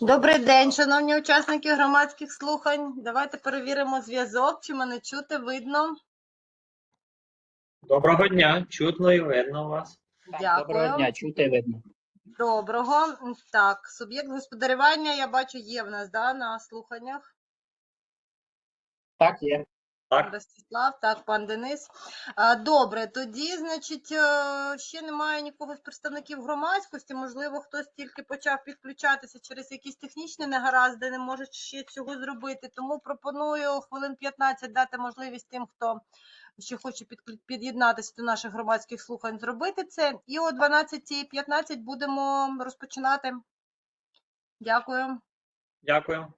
Добрий день, шановні учасники громадських слухань. Давайте перевіримо зв'язок, чи мене чути, видно. Доброго дня, чутно і видно вас. Дякую. Доброго дня, чути і видно. Доброго. Так, суб'єкт господарювання, я бачу, є в нас да, на слуханнях. Так, є. Так. Ростислав, так, пан Денис. Добре, тоді, значить, е, ще немає нікого з представників громадськості. Можливо, хтось тільки почав підключатися через якісь технічні негаразди, не може ще цього зробити. Тому пропоную хвилин 15 дати можливість тим, хто ще хоче під'єднатися до наших громадських слухань, зробити це. І о 12.15 будемо розпочинати. Дякую. Дякую.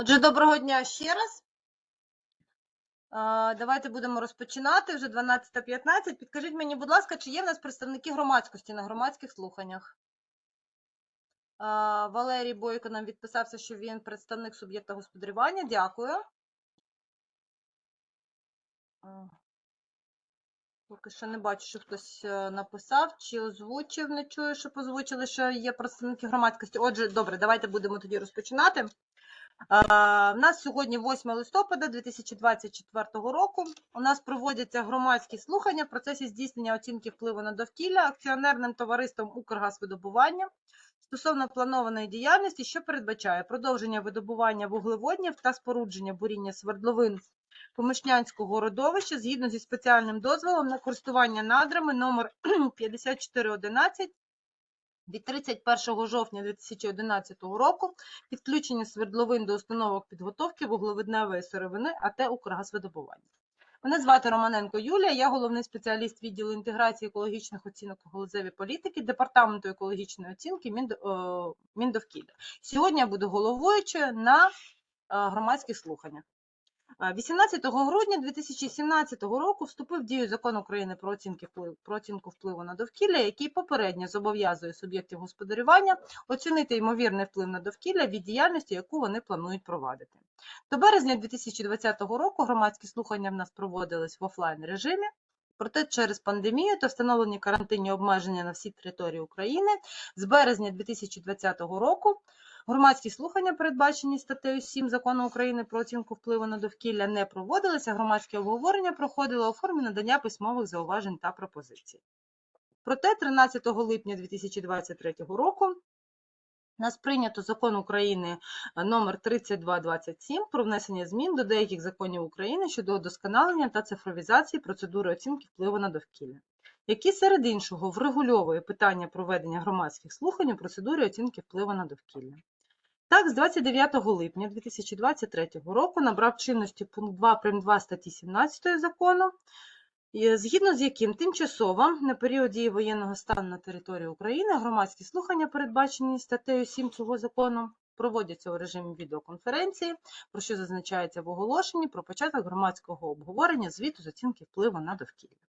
Отже, доброго дня ще раз. Давайте будемо розпочинати вже 12.15. Підкажіть мені, будь ласка, чи є в нас представники громадськості на громадських слуханнях? Валерій Бойко нам відписався, що він представник суб'єкта господарювання. Дякую. Поки що не бачу, що хтось е, написав чи озвучив. Не чую, щоб озвучили, що є представники громадськості. Отже, добре, давайте будемо тоді розпочинати. В нас сьогодні 8 листопада 2024 року. У нас проводяться громадські слухання в процесі здійснення оцінки впливу на довкілля акціонерним товариством Укргазвидобування стосовно планованої діяльності, що передбачає продовження видобування вуглеводнів та спорудження буріння свердловин Помишнянського родовища згідно зі спеціальним дозволом на користування надрами номер 5411 від 31 жовтня 2011 року підключення свердловин до установок підготовки вуглевидневої сировини АТ «Укргазвидобування». Мене звати Романенко Юлія, я головний спеціаліст відділу інтеграції екологічних оцінок у галузевій політики Департаменту екологічної оцінки е, Міндовкілля. Сьогодні я буду головуючою на е, громадських слуханнях. Е, 18 грудня 2017 року вступив в дію закон України про оцінки впливу про оцінку впливу на довкілля, який попередньо зобов'язує суб'єктів господарювання оцінити ймовірний вплив на довкілля від діяльності, яку вони планують провадити. До березня 2020 року громадські слухання в нас проводились в офлайн режимі. Проте через пандемію та встановлені карантинні обмеження на всій території України з березня 2020 року Громадські слухання, передбачені статтею 7 Закону України про оцінку впливу на довкілля, не проводилися. Громадське обговорення проходило у формі надання письмових зауважень та пропозицій. Проте 13 липня 2023 року нас прийнято закон України е, номер 3227 про внесення змін до деяких законів України щодо удосконалення та цифровізації процедури оцінки впливу на довкілля, які серед іншого врегульовує питання проведення громадських слухань у процедурі оцінки впливу на довкілля. Так, з 29 липня 2023 року набрав чинності пункт 2 прим. 2 статті 17 закону, згідно з яким тимчасово на період дії воєнного стану на території України громадські слухання, передбачені статтею 7 цього закону, проводяться у режимі відеоконференції, про що зазначається в оголошенні про початок громадського обговорення звіту з оцінки впливу на довкілля.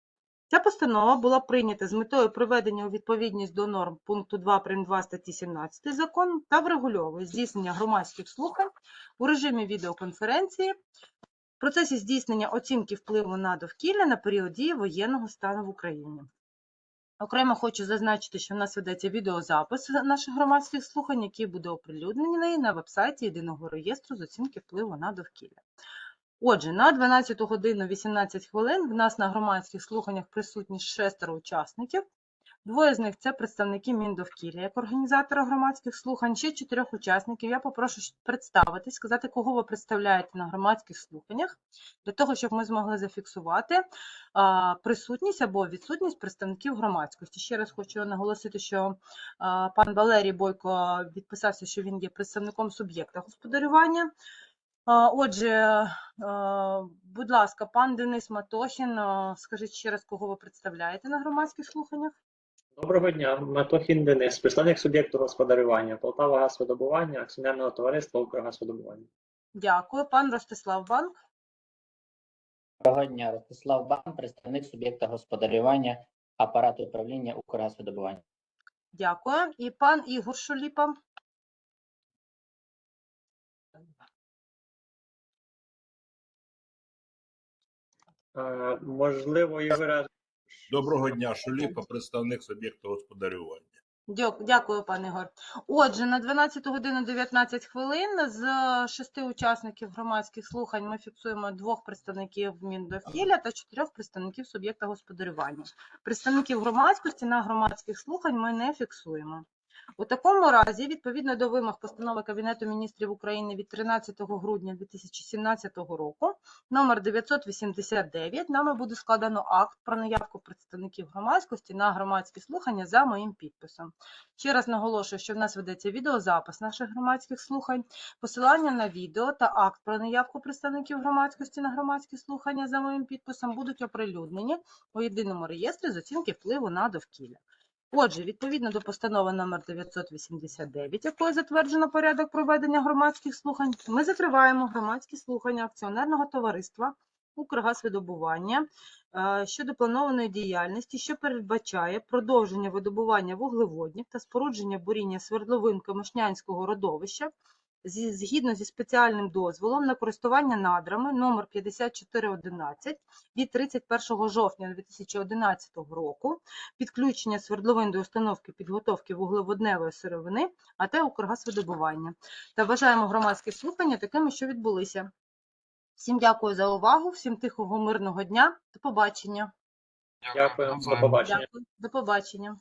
Ця постанова була прийнята з метою приведення у відповідність до норм пункту 2 прим. 2 статті 17 закону та врегульовує здійснення громадських слухань у режимі відеоконференції в процесі здійснення оцінки впливу на довкілля на період дії воєнного стану в Україні. Окремо хочу зазначити, що в нас ведеться відеозапис наших громадських слухань, який буде оприлюднений на вебсайті Єдиного реєстру з оцінки впливу на довкілля. Отже, на 12 годину 18 хвилин в нас на громадських слуханнях присутні шестеро учасників. Двоє з них це представники Міндовкілля як організатора громадських слухань. Ще чотирьох учасників я попрошу представитись, сказати, кого ви представляєте на громадських слуханнях, для того, щоб ми змогли зафіксувати присутність або відсутність представників громадськості. Ще раз хочу наголосити, що пан Валерій Бойко відписався, що він є представником суб'єкта господарювання. Отже, е, будь ласка, пан Денис Матохін, е, скажіть ще раз, кого ви представляєте на громадських слуханнях? Доброго дня, Матохін Денис, представник суб'єкту господарювання, Полтава газвидобування, акціонерного товариства Укргазвидобування. Дякую. Пан Ростислав Банк. Доброго дня, Ростислав Бан, представник суб'єкта господарювання апарату управління Укргазвидобування. Дякую. І пан Ігор Шуліпа. Е, Можливо, Ігоре, Доброго дня, Шуліпа, представник суб'єкту господарювання. Дякую, пане Ігор. Отже, на 12 годину 19 хвилин з шести учасників громадських слухань ми фіксуємо двох представників Міндовкілля та чотирьох представників суб'єкта господарювання. Представників громадськості на громадських слухань ми не фіксуємо. У такому разі, відповідно до вимог постанови Кабінету міністрів України від 13 грудня 2017 року, номер 989, нами буде складено акт про наявку представників громадськості на громадські слухання за моїм підписом. Ще раз наголошую, що в нас ведеться відеозапис наших громадських слухань, посилання на відео та акт про наявку представників громадськості на громадські слухання за моїм підписом будуть оприлюднені у єдиному реєстрі з оцінки впливу на довкілля. Отже, відповідно до постанови номер 989, якою затверджено порядок проведення громадських слухань, ми закриваємо громадські слухання акціонерного товариства Укргазвидобування е, щодо планованої діяльності, що передбачає продовження видобування вуглеводнів та спорудження буріння свердловин Комишнянського родовища згідно зі спеціальним дозволом на користування надрами номер 5411 від 31 жовтня 2011 року, підключення свердловин до установки підготовки вуглеводневої сировини, а те Укргазвидобування. Та вважаємо громадські слухання такими, що відбулися. Всім дякую за увагу, всім тихого мирного дня. До побачення. Дякую, до побачення. Дякую. До побачення.